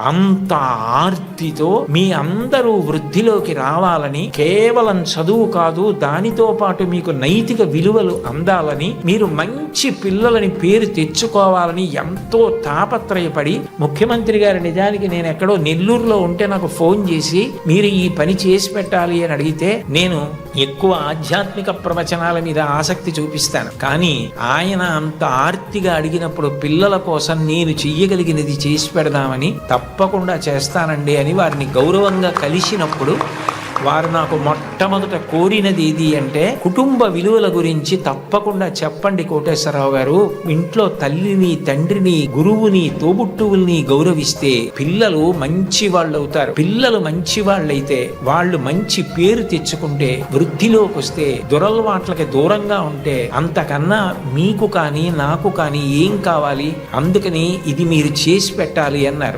అంత ఆర్తితో మీ అందరూ వృద్ధిలోకి రావాలని కేవలం చదువు కాదు దానితో పాటు మీకు నైతిక విలువలు అందాలని మీరు మంచి పిల్లలని పేరు తెచ్చుకోవాలని ఎంతో తాపత్రయపడి ముఖ్యమంత్రి గారి నిజానికి నేను ఎక్కడో నెల్లూరులో ఉంటే నాకు ఫోన్ చేసి మీరు ఈ పని చేసి పెట్టాలి అని అడిగితే నేను ఎక్కువ ఆధ్యాత్మిక ప్రవచనాల మీద ఆసక్తి చూపిస్తాను. కానీ ఆయన అంత ఆర్తిగా అడిగినప్పుడు పిల్లల కోసం నేను చెయ్యగలిగినది చేసి పెడదామని తప్పకుండా చేస్తానండి అని వారిని గౌరవంగా కలిసినప్పుడు వారు నాకు మొట్టమొదట కోరినది ఏది అంటే కుటుంబ విలువల గురించి తప్పకుండా చెప్పండి కోటేశ్వరరావు గారు. ఇంట్లో తల్లిని తండ్రిని గురువుని తోబుట్టువుల్ని గౌరవిస్తే పిల్లలు మంచి వాళ్ళు అవుతారు పిల్లలు మంచి వాళ్ళైతే వాళ్ళు మంచి పేరు తెచ్చుకుంటే వృద్ధిలోకి వస్తే దురలవాట్లకి దూరంగా ఉంటే అంతకన్నా మీకు కానీ నాకు కానీ ఏం కావాలి? అందుకని ఇది మీరు చేసి పెట్టాలి అన్నారు.